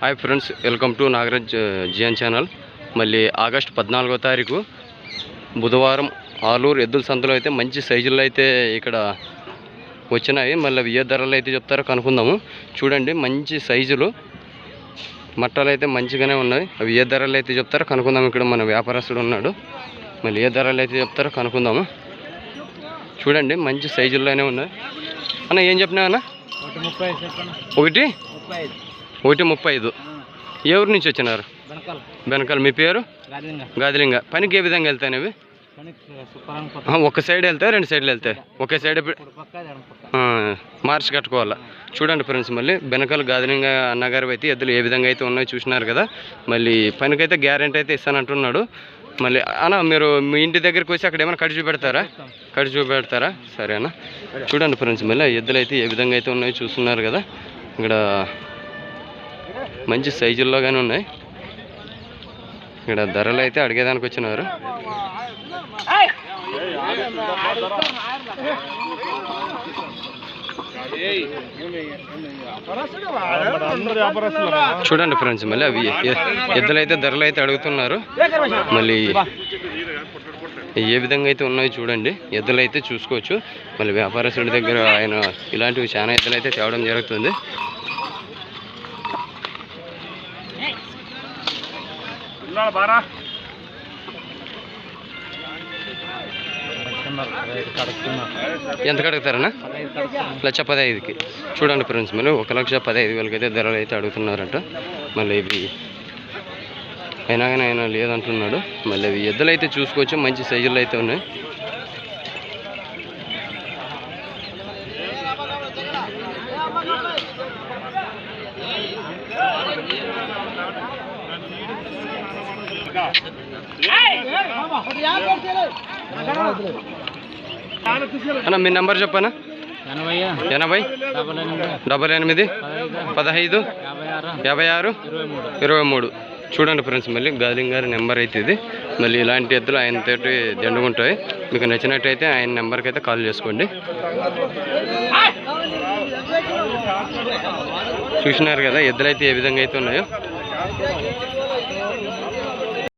Hi friends welcome to Nagaraj Gian channel మళ్ళీ August పద్నాలుగో తారీఖు బుధవారం ఆలూరు ఎద్దుల సంతలో అయితే మంచి సైజుల్లో అయితే ఇక్కడ వచ్చినాయి. మళ్ళీ అవి ఏ ధరలు అయితే చెప్తారో కనుక్కుందాము. చూడండి మంచి సైజులు. మట్టాలు అయితే మంచిగానే ఉన్నాయి. అవి ఏ ధరలు అయితే చెప్తారో కనుక్కుందాం ఇక్కడ మన వ్యాపారస్తుడు ఉన్నాడు. మళ్ళీ ఏ ధరలు అయితే చెప్తారో కనుక్కుందాము. చూడండి మంచి సైజుల్లోనే ఉన్నాయి. అన్న ఏం చెప్పినా అన్న? ఒకటి ఒకటి ముప్పై ఐదు. ఏ ఊరు నుంచి వచ్చినారు? వెనకాల. వెనకాల. మీ పేరు? గాదిలింగ. పనికి ఏ విధంగా వెళ్తాయి అవి? ఒక సైడ్ వెళ్తాయి రెండు సైడ్లు వెళ్తాయి? ఒకే సైడ్ మార్చి కట్టుకోవాలా? చూడండి ఫ్రెండ్స్ మళ్ళీ బెనకాల గాదిలింగ అన్నగారు అయితే ఎద్దులు ఏ విధంగా అయితే ఉన్నాయో చూసినారు కదా. మళ్ళీ పనికైతే గ్యారెంటీ అయితే ఇస్తానంటున్నాడు. మళ్ళీ అన్న మీరు మీ ఇంటి దగ్గరికి వచ్చి అక్కడ ఏమైనా కడి చూపెడతారా? కడి చూపెడతారా? సరేనా చూడండి ఫ్రెండ్స్ మళ్ళీ ఎద్దులు అయితే ఏ విధంగా అయితే ఉన్నాయో చూస్తున్నారు కదా. ఇక్కడ మంచి సైజుల్లోగానే ఉన్నాయి. ఇక్కడ ధరలు అయితే అడిగేదానికి వచ్చినారు చూడండి ఫ్రెండ్స్ మళ్ళీ అవి ఎద్దులైతే ఎద్దులు అయితే ధరలు అయితే అడుగుతున్నారు. మళ్ళీ ఏ విధంగా అయితే ఉన్నాయో చూడండి. ఎద్దులు అయితే చూసుకోవచ్చు. మళ్ళీ వ్యాపారస్తుడి దగ్గర ఆయన ఇలాంటివి చాలా ఎద్దులు అయితే తేవడం జరుగుతుంది. ఉండాలి బారా? ఎంత కడుగుతారన్నా? లక్ష పదహైదుకి. చూడండి ఫ్రెండ్స్ మళ్ళీ ఒక లక్ష పదహైదు వేలకి అయితే ధరలు అయితే అడుగుతున్నారంట. మళ్ళీ ఇవి అయినా కానీ ఆయన లేదంటున్నాడు. మళ్ళీ ఇవి ఎద్దులు అయితే చూసుకోవచ్చు మంచి సైజులు అయితే ఉన్నాయి. అన్న మీ నెంబర్ చెప్పనా? ఎనభై డబల్ ఎనిమిది. పదహైదు. యాభై ఆరు. మూడు. ఇరవై మూడు. చూడండి ఫ్రెండ్స్ మళ్ళీ గాలింగ్ గారి నెంబర్ అయితే ఇది. మళ్ళీ ఇలాంటి ఎద్దులు ఆయన తోటి దండుకుంటాయి మీకు నచ్చినట్టయితే ఆయన నెంబర్కి అయితే కాల్ చేసుకోండి. చూసినారు కదా ఎద్దులు అయితే ఏ విధంగా అయితే ఉన్నాయో.